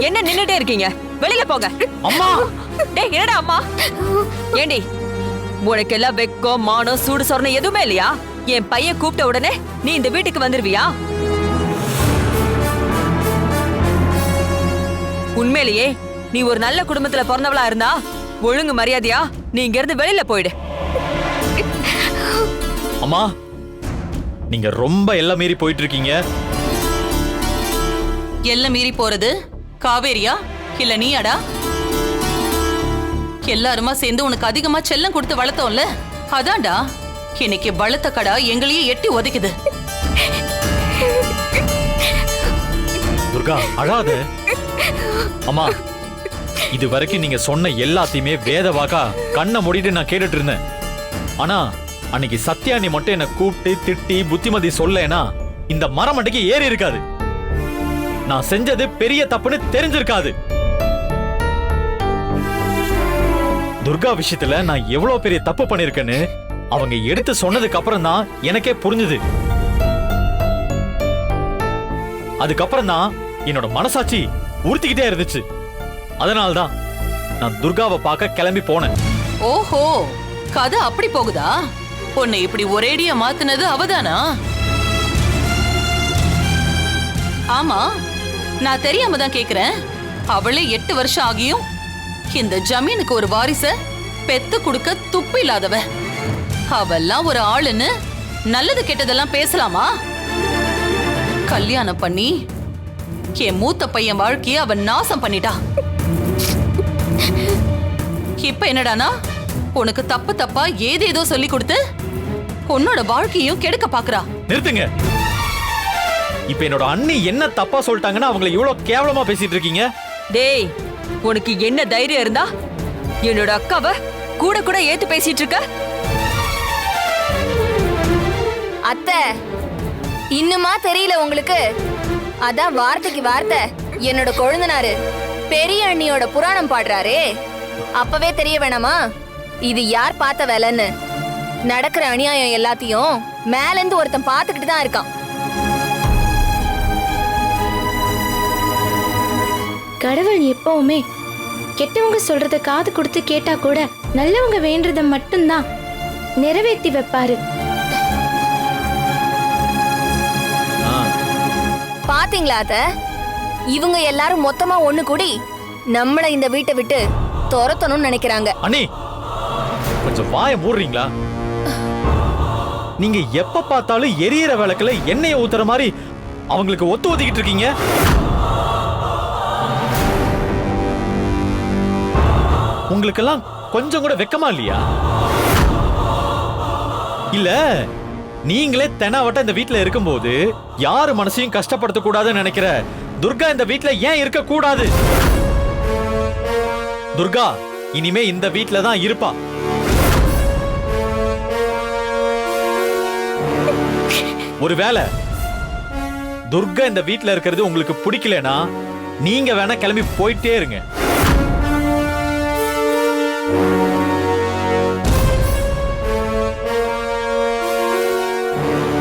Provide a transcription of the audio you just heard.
என்ன நின்னுட்டே இருக்கீங்க? வெளியில போங்க. அம்மா! டேய் என்னடா அம்மா? ஏண்டி உனக்கு எல்லாம் வெக்கம் மானம் சூடு சொரணம் எதுவுமே இல்லையா? என் பையன் கூப்பிட்ட உடனே நீ இந்த வீட்டுக்கு வந்துருவியா? உண்மையிலேயே நீ ஒரு நல்ல குடும்பத்துல பிறந்தவளா இருந்தா ஒழுங்கு மரியாதையா நீ இங்க இருந்து வெளியில போயிடு. அம்மா நீங்க ரொம்ப எல்லாம் மீறி போயிட்டு இருக்கீங்க. எல்லாம் மீறி போறது? காவேரியா? இல்ல நீயாடா? எல்லாருமா சேர்ந்து உனக்கு அதிகமா செல்லம் கொடுத்து வளர்த்தோம்ல? அதான்டா. இன்னைக்கு வளர்த்த கடா எங்களையே எட்டி உதைக்குது துர்கா அழாத. அம்மா இது வரைக்கும் நீங்க சொன்ன எல்லாத்தையுமே வேத வாக்கா கண்ணை மூடிட்டு நான் கேட்டுட்டு இருந்தேன். ஆனா அன்னைக்கு சத்யானி மட்டும் என்ன கூப்பிட்டு திட்டி புத்திமதி சொல்லேனா இந்த மரம் மண்டைக்கு ஏறி இருக்காது. நான் செஞ்சது பெரிய தப்புன்னு தெரிஞ்சிருக்காது. துர்கா விஷயத்துல நான் எவ்வளவு பெரிய தப்பு பண்ணிருக்கேன்னு அவங்க எடுத்து சொன்னதுக்கு அப்புறம் தான் எனக்கே புரிஞ்சுது. அதுக்கப்புறம் தான் என்னோட மனசாட்சி உறுத்திக்கிட்டே இருந்துச்சு. அதனால்தான் நான் துர்காவை பார்க்க கிளம்பி போனேன். ஓஹோ கதை அப்படி போகுதா? உன்னை இப்படி ஒரேடியா மாத்தினது அவதானா? ஆமா நான் தெரியாம தான் கேக்குறேன். அவளே எட்டு வருஷம் ஆகியும் இந்த ஜமீனுக்கு ஒரு வாரிச பெத்து கொடுக்க துப்பு இல்லாதவ. அவெல்லாம் ஒரு ஆளுன்னு நல்லது கெட்டதெல்லாம் பேசலாமா? கல்யாணம் பண்ணி என் மூத்த பையன் வாழ்க்கைய அவன் நாசம் பண்ணிட்டா. இப்ப என்னடானா? உனக்கு தப்பு தப்பா ஏதேதோ சொல்லி கொடுத்து உன்னோட வாழ்க்கையும் கெடுக்க பாக்குறா. நிறுத்துங்க. இப்ப என்னோட அண்ணி என்ன தப்பா சொல்லிட்டாங்கன்னா அவங்கள இவ்வளவு கேவலமா பேசிட்டு இருக்கீங்க? டேய் உனக்கு என்ன தைரியம் இருந்தா என்னோட அக்காவை கூட கூட ஏத்து பேசிட்டு இருக்க? அத்தை இன்னுமா தெரியல உங்களுக்கு? அதான் வார்த்தைக்கு வார்த்தை. என்னோட கொழுந்தனாரு பெரிய அண்ணியோட புராணம் பாடுறாரே. அப்பவே தெரிய வேணாமா? இது யார் பார்த்த வேலைன்னு? நடக்கிற அநியாயம் எல்லாத்தையும் மேல இருந்து ஒருத்தன் பார்த்துக்கிட்டு தான் இருக்கான். கடவுள் எப்பவுமே கெட்டவங்க சொல்றத காது கொடுத்து கேட்டா கூட நல்லவங்க வேண்டத மட்டும்தான் நிறைவேத்தி வைப்பாரு. ஆ, பாத்தீங்களா அத்த? இவங்க எல்லாரும் மொத்தமா ஒண்ணு கூடி நம்மள இந்த வீட்டை விட்டு துரத்தணும்னு நினைக்கிறாங்க. அண்ணி கொஞ்சம் வாய மூடுறீங்களா? நீங்க எப்ப பார்த்தாலும் எரியற விளக்குல எண்ணெயை ஊத்துற மாதிரி அவங்களுக்கு ஒத்து ஒத்திக்கிட்டு இருக்கீங்க? உங்களுக்கெல்லாம் கொஞ்சம் கூட வெக்கமா இல்லையா? இல்ல நீங்களே தெனாவட்ட இந்த வீட்ல இருக்கும்போது யாரு மனசையும் கஷ்டப்படுத்த கூடாதுன்னு நினைக்கிற துர்கா இந்த வீட்டுல ஏன் இருக்க கூடாது துர்கா இனிமே இந்த வீட்ல தான் இருப்பா. ஒருவேளை துர்கா இந்த வீட்டுல இருக்கிறது உங்களுக்கு பிடிக்கலனா நீங்க வேணா கிளம்பி போயிட்டே இருங்க. Thank you.